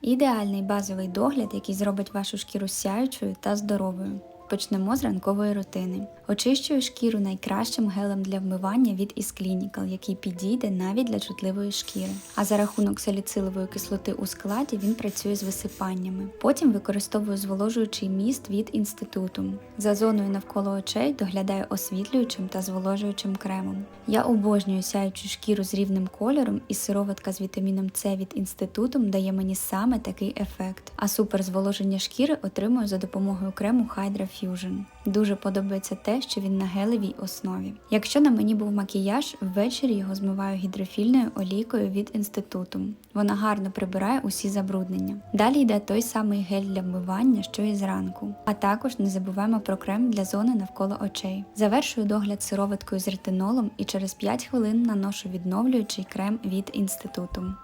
Ідеальний базовий догляд, який зробить вашу шкіру сяючою та здоровою. Почнемо з ранкової рутини. Очищую шкіру найкращим гелем для вмивання від Clinical, який підійде навіть для чутливої шкіри. А за рахунок саліцилової кислоти у складі він працює з висипаннями. Потім використовую зволожуючий міст від інституту. За зоною навколо очей доглядаю освітлюючим та зволожуючим кремом. Я обожнюю сяючу шкіру з рівним кольором, і сироватка з вітаміном С від інституту дає мені саме такий ефект. А супер зволоження шкіри отримую за допомогою крему Hydra Fusion. Дуже подобається те, що він на гелевій основі. Якщо на мені був макіяж, ввечері його змиваю гідрофільною олійкою від інституту. Вона гарно прибирає усі забруднення. Далі йде той самий гель для вмивання, що і зранку. А також не забуваємо про крем для зони навколо очей. Завершую догляд сироваткою з ретинолом і через 5 хвилин наношу відновлюючий крем від інституту.